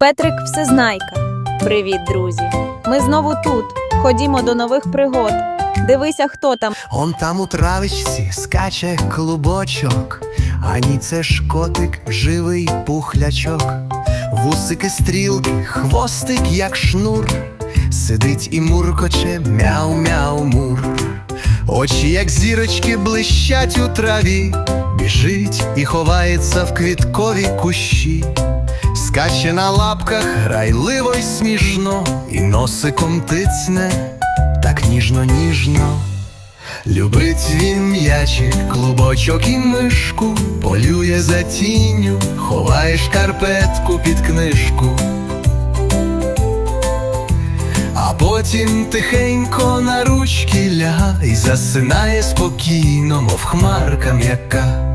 Петрик Всезнайка. Привіт, друзі! Ми знову тут. Ходімо до нових пригод. Дивися, хто там. Он там у травичці скаче клубочок, а ні це ж котик, живий пухлячок, вусики стрілки, хвостик, як шнур, сидить і муркоче, мяу-мяу-мур. Очі, як зірочки, блищать у траві, біжить і ховається в квіткові кущі. Скаче на лапках грайливо й смішно, і носиком тицне, так ніжно-ніжно. Любить він м'ячик, клубочок і мишку, полює за тінню, ховає шкарпетку під книжку. А потім тихенько на ручки ляга і засинає спокійно, мов хмарка м'яка.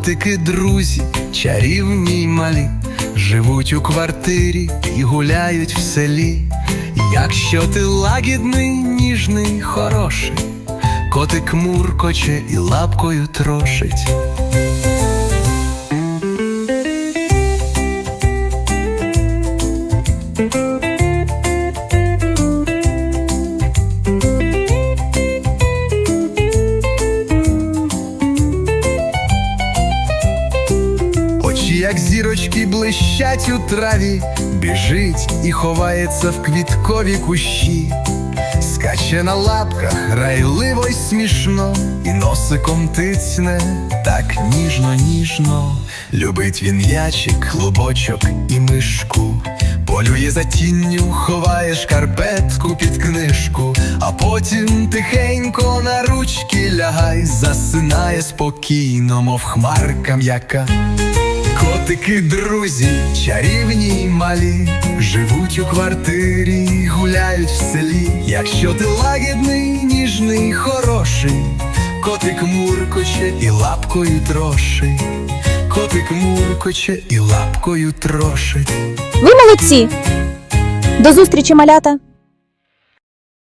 Котики, друзі, чарівні й малі, живуть у квартирі і гуляють в селі. Якщо ти лагідний, ніжний, хороший, котик муркоче і лапкою трошить. Як зірочки, блищать у траві, біжить і ховається в квіткові кущі, скаче на лапках, грайливо й смішно, і носиком тицне, так ніжно, ніжно. Любить він ячик, клубочок і мишку, полює за тінню, ховає шкарпетку під книжку, а потім тихенько на ручки лягай, засинає спокійно, мов хмарка м'яка. Котики, друзі, чарівні й малі, живуть у квартирі, гуляють в селі. Якщо ти лагідний, ніжний, хороший, котик муркоче і лапкою трошить. Котик муркоче і лапкою трошить. Ви молодці! До зустрічі, малята!